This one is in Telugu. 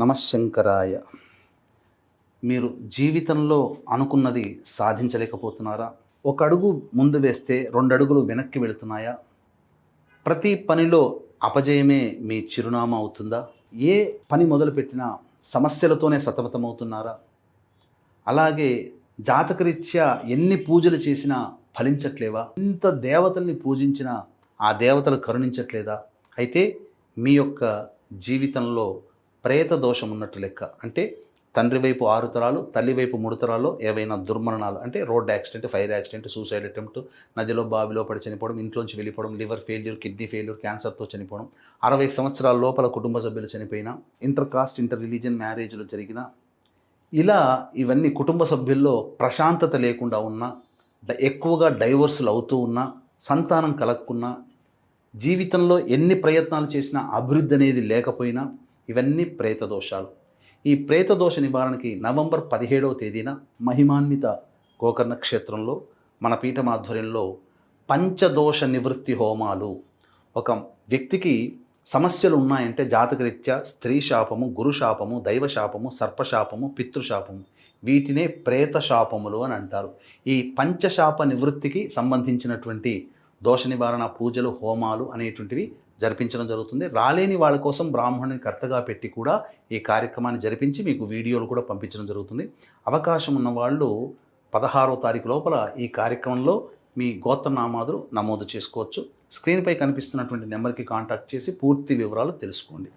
నమశంకరాయ మీరు జీవితంలో అనుకున్నది సాధించలేకపోతున్నారా? ఒక అడుగు ముందు వేస్తే రెండు అడుగులు వెనక్కి వెళుతున్నాయా? ప్రతి పనిలో అపజయమే మీ చిరునామా అవుతుందా? ఏ పని మొదలుపెట్టినా సమస్యలతోనే సతమతమవుతున్నారా? అలాగే జాతకరీత్యా ఎన్ని పూజలు చేసినా ఫలించట్లేవా? ఇంత దేవతల్ని పూజించినా ఆ దేవతలు కరుణించట్లేదా? అయితే మీ యొక్క జీవితంలో ప్రేత దోషం ఉన్నట్టు లెక్క. అంటే తండ్రి వైపు ఆరు తరాలు తల్లి వైపు మూడు తరాల్లో ఏవైనా దుర్మరణాలు అంటే road accident fire accident suicide attempt నదిలో బావిలో పడి చనిపోవడం ఇంట్లోంచి వెళ్ళిపోవడం లివర్ ఫెయిల్యూర్ కిడ్నీ ఫెయిల్యూర్ క్యాన్సర్తో చనిపోవడం అరవై సంవత్సరాల లోపల కుటుంబ సభ్యులు చనిపోయినా ఇంటర్ కాస్ట్ ఇంటర్ రిలీజియన్ మ్యారేజ్లు జరిగినా ఇలా ఇవన్నీ కుటుంబ సభ్యుల్లో ప్రశాంతత లేకుండా ఉన్నా డ- ఎక్కువగా డైవర్సులు అవుతూ ఉన్నా సంతానం కలగకున్నా జీవితంలో ఎన్ని ప్రయత్నాలు చేసినా అభివృద్ధి అనేది లేకపోయినా ఇవన్నీ ప్రేత దోషాలు ఈ ప్రేత దోష నివారణకి నవంబర్ పదిహేడవ తేదీన మహిమాన్విత గోకర్ణ క్షేత్రంలో మన పీఠమాధ్వర్యంలో పంచదోష నివృత్తి హోమాలు. ఒక వ్యక్తికి సమస్యలు ఉన్నాయంటే జాతకరీత్యా స్త్రీ శాపము గురు శాపము దైవ శాపము సర్పశాపము పితృశాపము వీటినే ప్రేత శాపములు అని అంటారు. ఈ పంచశాప నివృత్తికి సంబంధించినటువంటి దోష నివారణ పూజలు హోమాలు అనేటువంటివి జరిపించడం జరుగుతుంది. రాలేని వాళ్ళ కోసం బ్రాహ్మణుని కర్తగా పెట్టి కూడా ఈ కార్యక్రమాన్ని జరిపించి మీకు వీడియోలు కూడా పంపించడం జరుగుతుంది. అవకాశం ఉన్న వాళ్ళు పదహారో తారీఖు లోపల ఈ కార్యక్రమంలో మీ గోత్రనామాదులు నమోదు చేసుకోవచ్చు. స్క్రీన్పై కనిపిస్తున్నటువంటి నెంబర్కి కాంటాక్ట్ చేసి పూర్తి వివరాలు తెలుసుకోండి.